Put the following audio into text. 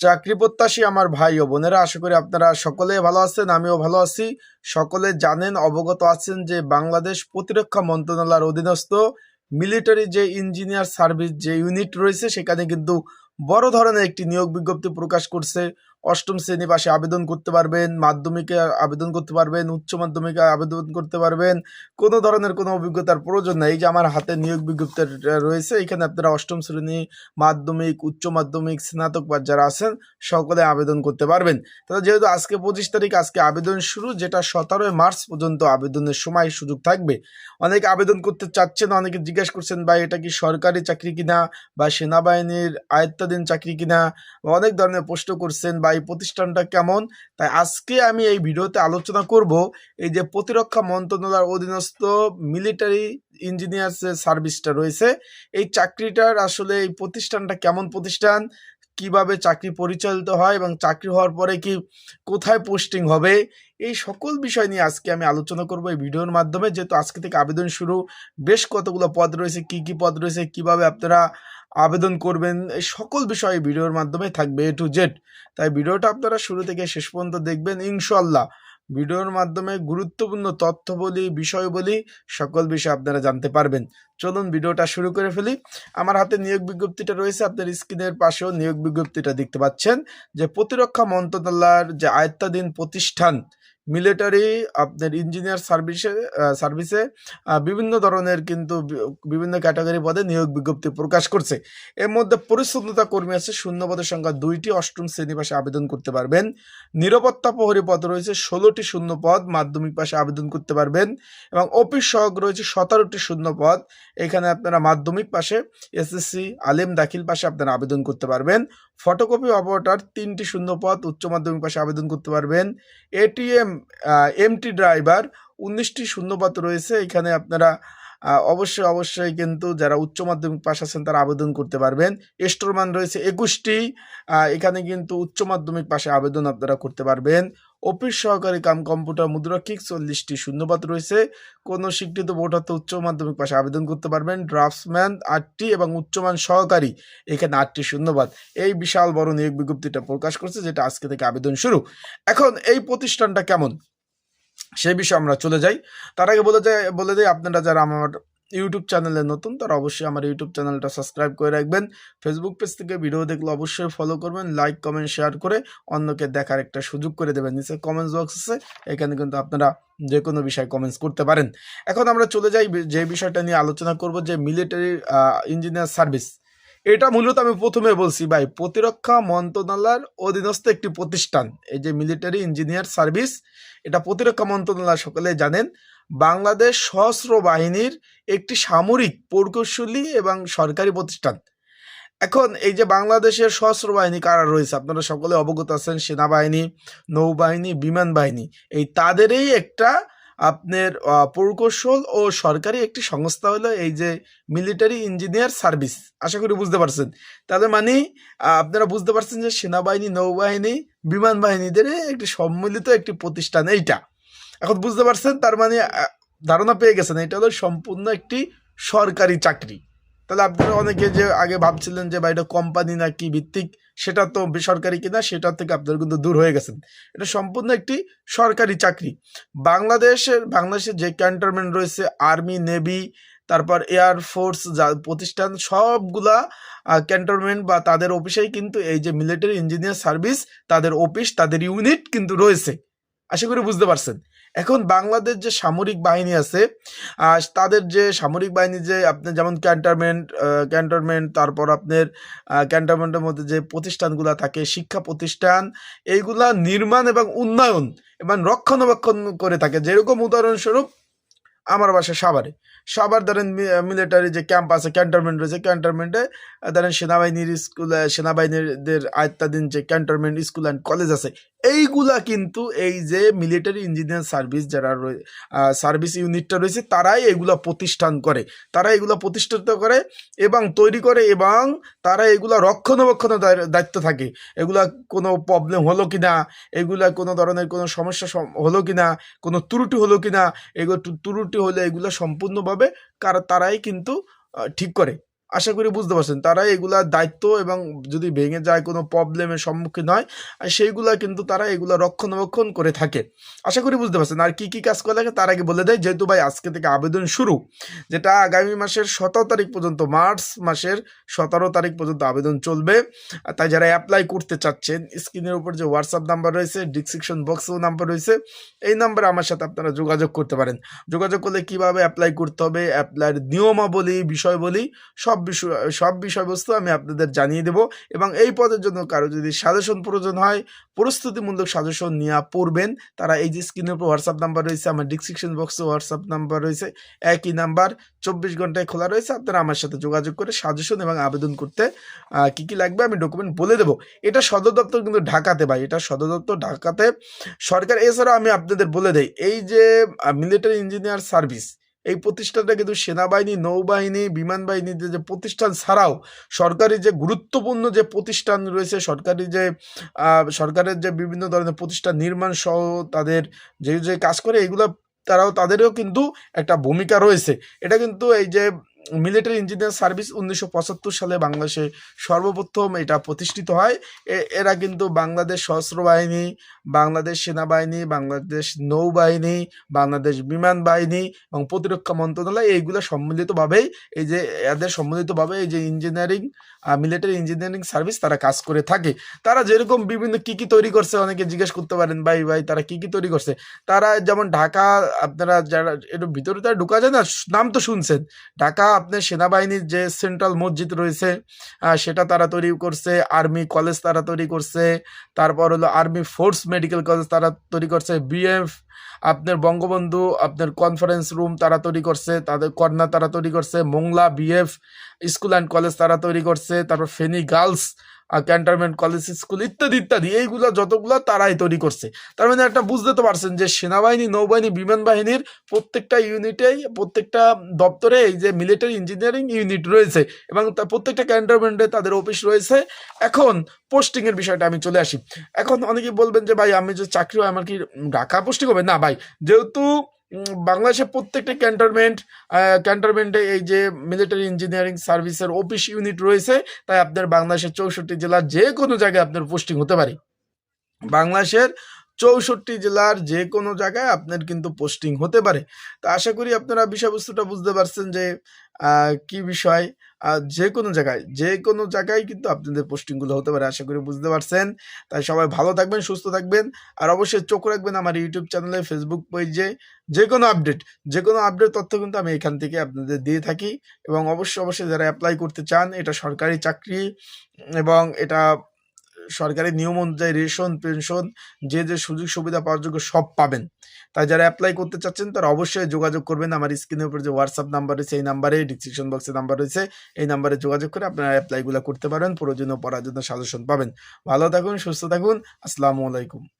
চাকরি প্রত্যাশী আমার ভাই ও বোনেরা, আশা করি আপনারা সকলে ভালো আছেন, আমিও ভালো আছি। সকলে জানেন, অবগত আছেন যে বাংলাদেশ প্রতিরক্ষা মন্ত্রণালয়ের অধীনস্থ মিলিটারি যে ইঞ্জিনিয়ার সার্ভিস যে ইউনিট রয়েছে, সেখানে কিন্তু বড় ধরনের একটি নিয়োগ বিজ্ঞপ্তি প্রকাশ করছে। অষ্টম শ্রেণি পাশে আবেদন করতে পারবেন, মাধ্যমিকে আবেদন করতে পারবেন, উচ্চ মাধ্যমিকে আবেদন করতে পারবেন। কোনো ধরনের কোনো অভিজ্ঞতার প্রয়োজন নেই। যে আমার হাতে নিয়োগ বিজ্ঞপ্তি রয়েছে, এখানে আপনারা অষ্টম শ্রেণি, মাধ্যমিক, উচ্চ মাধ্যমিক, স্নাতক বা যারা আছেন, সকলে আবেদন করতে পারবেন। তাহলে যেহেতু আজকে পঁচিশ তারিখ, আজকে আবেদন শুরু, যেটা সতেরোই মার্চ পর্যন্ত আবেদনের সময় সুযোগ থাকবে। অনেকে আবেদন করতে চাচ্ছেন, অনেকে জিজ্ঞেস করছেন, ভাই, এটা কি সরকারি চাকরি কিনা বা সেনাবাহিনীর আয়ত্তাধীন চাকরি কিনা? বা অনেক ধরনের প্রশ্ন করছেন বা এই প্রতিষ্ঠানটা কেমন? তাই আজকে আমি এই ভিডিওতে আলোচনা করব এই যে প্রতিরক্ষা মন্ত্রণালয়ের অধীনস্থ মিলিটারি ইঞ্জিনিয়ার সার্ভিসটা রয়েছে। এই চাকরিটার আসলে এই প্রতিষ্ঠানটা কেমন প্রতিষ্ঠান? কীভাবে চাকরি পরিচালিত হয় এবং চাকরি হওয়ার পরে কি কোথায় পোস্টিং হবে? এই সকল বিষয় নিয়ে আজকে আমি আলোচনা করব এই ভিডিওর মাধ্যমে। যেহেতু আজকে থেকে আবেদন শুরু, বেশ কতগুলো পদ রয়েছে, কি কি পদ রয়েছে, কীভাবে আপনারা আবেদন করবেন, এই সকল বিষয়ে ভিডিওর মাধ্যমে থাকবে এ টু জেড তাই ভিডিওটা আপনারা শুরু থেকে শেষ পর্যন্ত দেখবেন ইনশাল্লাহ ভিডিওর মাধ্যমে গুরুত্বপূর্ণ তথ্য বলি বিষয় বলি সকল বিষয় আপনারা জানতে পারবেন। চলুন ভিডিওটা শুরু করে ফেলি। আমার হাতে নিয়োগ বিজ্ঞপ্তিটা রয়েছে, আপনার স্ক্রিনের পাশেও নিয়োগ বিজ্ঞপ্তিটা দেখতে পাচ্ছেন, যে প্রতিরক্ষা মন্ত্রণালয়ের যে আয়ত্তাধীন প্রতিষ্ঠান মিলিটারি আপনার ইঞ্জিনিয়ার সার্ভিসে সার্ভিসে বিভিন্ন ধরনের কিন্তু বিভিন্ন ক্যাটাগরি পদে নিয়োগ বিজ্ঞপ্তি প্রকাশ করছে। এর মধ্যে পরিচ্ছন্নতা কর্মী আছে, শূন্য পদের সংখ্যা দুইটি, অষ্টম শ্রেণি পাশে আবেদন করতে পারবেন। নিরাপত্তা প্রহরী পদ রয়েছে, ষোলোটি শূন্য পদ, মাধ্যমিক পাশে আবেদন করতে পারবেন। এবং অফিস সহক রয়েছে, সতেরোটি শূন্য পদ। এখানে আপনারা মাধ্যমিক পাশে এসএসসি আলেম দাখিল পাশে আপনারা আবেদন করতে পারবেন। ফটোকপি অপারেটর তিনটি শূন্য পদ, উচ্চ মাধ্যমিক পাশে আবেদন করতে পারবেন। এটিএম এমটি ড্রাইভার উনিশটি শূন্যপাত রয়েছে। এখানে আপনারা অবশ্যই অবশ্যই কিন্তু যারা উচ্চ মাধ্যমিক পাশ আছেন তারা আবেদন করতে পারবেন। স্টোরমান রয়েছে একুশটি এখানে কিন্তু উচ্চ মাধ্যমিক পাশে আবেদন আপনারা করতে পারবেন। অফিস সহকারী কাম কম্পিউটার মুদ্রা মুদ্রাক্ষিক চল্লিশটি শূন্যপদ রয়েছে। কোনো স্বীকৃত বোর্ড হতে উচ্চ মাধ্যমিক পাশে আবেদন করতে পারবেন। ড্রাফটসম্যান আটটি এবং উচ্চমান সহকারী এখানে আটটি শূন্যপদ এই বিশাল বড় নিয়োগ বিজ্ঞপ্তিটা প্রকাশ করছে, যেটা আজকে থেকে আবেদন শুরু। এখন এই প্রতিষ্ঠানটা কেমন? সেই বিষয়ে আমরা চলে যাই। তার আগে বলে যাই, বলে দিই আপনারা যারা আমার ইউটিউব চ্যানেলে নতুন, তারা অবশ্যই আমার ইউটিউব চ্যানেলটা সাবস্ক্রাইব করে রাখবেন। ফেসবুক পেজ থেকে ভিডিও দেখলে অবশ্যই ফলো করবেন লাইক কমেন্ট শেয়ার করে অন্যকে দেখার একটা সুযোগ করে দেবেন। নিচে কমেন্টস বক্স আছে, এখানে কিন্তু আপনারা যে কোনো বিষয়ে কমেন্টস করতে পারেন। এখন আমরা চলে যাই যে বিষয়টা নিয়ে আলোচনা করব, যে মিলিটারি ইঞ্জিনিয়ার সার্ভিস এটা মূলত আমি প্রথমে বলছি ভাই, প্রতিরক্ষা মন্ত্রণালয়ের অধীনস্থ একটি প্রতিষ্ঠান। এই যে মিলিটারি ইঞ্জিনিয়ার সার্ভিস এটা প্রতিরক্ষা মন্ত্রণালয় সকলে জানেন। বাংলাদেশ সশস্ত্র বাহিনীর একটি সামরিক প্রকৌশলী এবং সরকারি প্রতিষ্ঠান। এখন এই যে বাংলাদেশের সশস্ত্র বাহিনী কারা রয়েছে? আপনারা সকলে অবগত আছেন, সেনাবাহিনী, নৌবাহিনী, বিমান বাহিনী। এই তাদেরই একটা আপনার প্রকৌশল ও সরকারি একটি সংস্থা হলো এই যে মিলিটারি ইঞ্জিনিয়ার সার্ভিস। আশা করি বুঝতে পারছেন। তাহলে মানে আপনারা বুঝতে পারছেন যে সেনাবাহিনী, নৌবাহিনী, বিমান বাহিনীদের একটি সম্মিলিত একটি প্রতিষ্ঠান এইটা। এখন বুঝতে পারছেন, তার মানে ধারণা পেয়ে গেছেন, এটা হলো সম্পূর্ণ একটি সরকারি চাকরি। তাহলে আপনারা অনেকে যে আগে ভাবছিলেন যে বা এটা কোম্পানি না কি ভিত্তিক? সেটা তো বেসরকারি কিনা, সেটা থেকে আপনারা কিন্তু দূর হয়ে গেছেন। এটা সম্পূর্ণ একটি সরকারি চাকরি। বাংলাদেশের বাংলাদেশের যে ক্যান্টনমেন্ট রয়েছে, আর্মি, নেভি, তারপর এয়ারফোর্স যা প্রতিষ্ঠান, সবগুলা ক্যান্টনমেন্ট বা তাদের অফিসেই কিন্তু এই যে মিলিটারি ইঞ্জিনিয়ার সার্ভিস, তাদের অফিস, তাদের ইউনিট কিন্তু রয়েছে। আশা করি বুঝতে পারছেন। এখন বাংলাদেশ যে সামরিক বাহিনী আছে তাদের যে সামরিক বাহিনী যে আপনি যেমন ক্যান্টনমেন্ট ক্যান্টনমেন্ট তারপর আপনার ক্যান্টনমেন্টের মধ্যে যে প্রতিষ্ঠানগুলো থাকে, শিক্ষা প্রতিষ্ঠান, এইগুলা নির্মাণ এবং উন্নয়ন এবং রক্ষণাবেক্ষণ করে থাকে। যেরকম উদাহরণস্বরূপ, আমার বাসা সাভারে। সাভার ধরেন মিলিটারি যে ক্যাম্প আছে ক্যান্টনমেন্ট রয়েছে ক্যান্টনমেন্টে ধরেন সেনাবাহিনীর স্কুল সেনাবাহিনীদের আয়ত্তাধীন যে ক্যান্টনমেন্ট স্কুল অ্যান্ড কলেজ আছে, এইগুলা কিন্তু এই যে মিলিটারি ইঞ্জিনিয়ার সার্ভিস যারা সার্ভিস ইউনিটটা রয়েছে, তারাই এগুলা প্রতিষ্ঠান করে। তারা এগুলা প্রতিষ্ঠিত করে এবং তৈরি করে এবং তারা এগুলা রক্ষণাবেক্ষণের দায়- দায়িত্ব থাকে। এগুলা কোনো প্রবলেম হলো কি না এগুলা কোনো ধরনের কোনো সমস্যা সম- হলো কি না কোনো ত্রুটি হলো কি না এগুলো ত্রুটি হলে এগুলো সম্পূর্ণভাবে কারা তারাই কিন্তু ঠিক করে। আশা করি বুঝতে পারছেন। তারা এগুলার দায়িত্ব এবং যদি ভেঙে যায়, কোনো প্রবলেমের সম্মুখীন হয়, আর সেইগুলা কিন্তু তারা এগুলা রক্ষণাবেক্ষণ করে থাকে। আশা করি বুঝতে পারছেন। আর কি কি কাজ করে থাকে তার আগে বলে দেয় যেহেতু ভাই আজকে থেকে আবেদন শুরু, যেটা আগামী মাসের সতেরো তারিখ পর্যন্ত, মার্চ মাসের সতেরো তারিখ পর্যন্ত আবেদন চলবে। তাই যারা অ্যাপ্লাই করতে চাচ্ছেন স্ক্রিনের উপর যে হোয়াটসঅ্যাপ নাম্বার রয়েছে ডিসক্রিপশন বক্সেও নাম্বার রয়েছে, এই নাম্বারে আমার সাথে আপনারা যোগাযোগ করতে পারেন। যোগাযোগ করলে কীভাবে অ্যাপ্লাই করতে হবে অ্যাপ্লাইয়ের নিয়মাবলী, বিষয়বলী সব বিষয়, সব বিষয়বস্তু আমি আপনাদের জানিয়ে দেব এবং এই পদের জন্য কারও যদি সাজেশন প্রয়োজন হয়, প্রস্তুতিমূলক সাজেশন নিয়ে পড়বেন। তারা এই যে স্ক্রিনের উপর হোয়াটসঅ্যাপ নাম্বার রয়েছে, আমার ডিসক্রিপশন বক্সে হোয়াটসঅ্যাপ নাম্বার রয়েছে, একই নাম্বার চব্বিশ ঘন্টায় খোলা রয়েছে, আপনারা আমার সাথে যোগাযোগ করে সাজেশন এবং আবেদন করতে কি কি লাগবে আমি ডকুমেন্ট বলে দেবো। এটা সদর দপ্তর কিন্তু ঢাকাতে ভাই, এটা সদর দপ্তর ঢাকাতে সরকার, এছাড়াও আমি আপনাদের বলে দেই, এই যে মিলিটারি ইঞ্জিনিয়ার সার্ভিস এই প্রতিষ্ঠানটা কিন্তু সেনাবাহিনী, নৌবাহিনী বিমান বাহিনীতে যে প্রতিষ্ঠান ছাড়াও সরকারি যে গুরুত্বপূর্ণ যে প্রতিষ্ঠান রয়েছে, সরকারি যে সরকারের যে বিভিন্ন ধরনের প্রতিষ্ঠান নির্মাণ সহ তাদের যে যে কাজ করে, এগুলো তারাও তাদেরও কিন্তু একটা ভূমিকা রয়েছে। এটা কিন্তু এই যে মিলিটারি ইঞ্জিনিয়ার সার্ভিস উনিশশো পঁচাত্তর সালে বাংলাদেশে সর্বপ্রথম এটা প্রতিষ্ঠিত হয়। এরা কিন্তু বাংলাদেশ সশস্ত্র বাহিনী, বাংলাদেশ সেনাবাহিনী, বাংলাদেশ নৌবাহিনী, বাংলাদেশ বিমান বাহিনী এবং প্রতিরক্ষা মন্ত্রণালয়, এইগুলো সম্মিলিতভাবেই এই যে, এদের সম্মিলিতভাবে এই যে ইঞ্জিনিয়ারিং মিলিটারি ইঞ্জিনিয়ারিং সার্ভিস তারা কাজ করে থাকে। তারা যেরকম বিভিন্ন কি কি তৈরি করছে অনেকে জিজ্ঞেস করতে পারেন, ভাই ভাই, তারা কি কি তৈরি করছে? তারা যেমন ঢাকা, আপনারা যারা, একটু ভিতরে তারা ঢুকা যায় না, নাম তো শুনছেন। ঢাকা আপনার সেনাবাহিনীর যে সেন্ট্রাল মসজিদ রয়েছে সেটা তারা তৈরি করছে, আর্মি কলেজ তারা তৈরি করছে, তারপর হলো আর্মি ফোর্স মেডিকেল কলেজ তারা তৈরি করছে, বিএফ, আপনার বঙ্গবন্ধু, আপনার কনফারেন্স রুম তারা তৈরি করছে, তাদের কর্না তারা তৈরি করছে, Mongla, BF, school and college তারা তৈরি করছে, তারপর Feni girls cantonment college school ইত্যাদি ইত্যাদি, এইগুলো যতগুলো তারাই তৈরি করছে। তার মানে একটা বুঝতে তো পারছেন যে সেনাবাহিনী, নৌবাহিনী, বিমান বাহিনীর প্রত্যেকটা ইউনিটেই, প্রত্যেকটা দপ্তরে এই যে মিলিটারি ইঞ্জিনিয়ারিং ইউনিট রয়েছে এবং প্রত্যেকটা ক্যান্টনমেন্টে তাদের অফিস রয়েছে। এখন পোস্টিংয়ের বিষয়টা আমি চলে আসি। এখন অনেকেই বলবেন যে, ভাই, আমি যে চাকরি হয়, আমার কি ঢাকা পোস্টিং হবে? না, ভাই, যেহেতু বাংলাদেশের প্রত্যেকটা ক্যান্টনমেন্ট ক্যান্টনমেন্টে এই যে মিলিটারি ইঞ্জিনিয়ারিং সার্ভিসের অফিস ইউনিট রয়েছে, তাই আপনার বাংলাদেশের চৌষট্টি জেলার যে কোনো জায়গায় আপনার পোস্টিং হতে পারে। বাংলাদেশের চৌষট্টি জেলার যে কোনো জায়গায় আপনার কিন্তু পোস্টিং হতে পারে। তা আশা করি আপনারা বিষয়বস্তুটা বুঝতে পারছেন যে কি বিষয় যে কোনো জায়গায় যে কোনো জায়গায় কিন্তু আপনাদের পোস্টিংগুলো হতে পারে, আশা করি বুঝতে পারছেন। তাই সবাই ভালো থাকবেন, সুস্থ থাকবেন, আর অবশ্যই চোখ রাখবেন আমার ইউটিউব চ্যানেলে ফেসবুক পেজে যে কোনো আপডেট যে কোনো আপডেট তথ্য কিন্তু আমি এখান থেকে আপনাদের দিয়ে থাকি। এবং অবশ্যই অবশ্যই যারা অ্যাপ্লাই করতে চান, এটা সরকারি চাকরি এবং এটা সরকারি নিয়ম অনুযায়ী রেশন, পেনশন, যে যে সুযোগ সুবিধা পাওয়ার যোগ্য সব পাবেন। তাই যারা অ্যাপ্লাই করতে চাচ্ছেন, তারা অবশ্যই যোগাযোগ করবেন। আমার স্ক্রিনের উপর যে হোয়াটসঅ্যাপ নাম্বার রয়েছে, এই নাম্বারে ডিসক্রিপশন বক্সের নাম্বার রয়েছে। এই নাম্বারে যোগাযোগ করে আপনারা অ্যাপ্লাইগুলো করতে পারেন। প্রয়োজনীয় পড়ার জন্য সাজেশন পাবেন। ভালো থাকুন, সুস্থ থাকুন। আসসালামু আলাইকুম।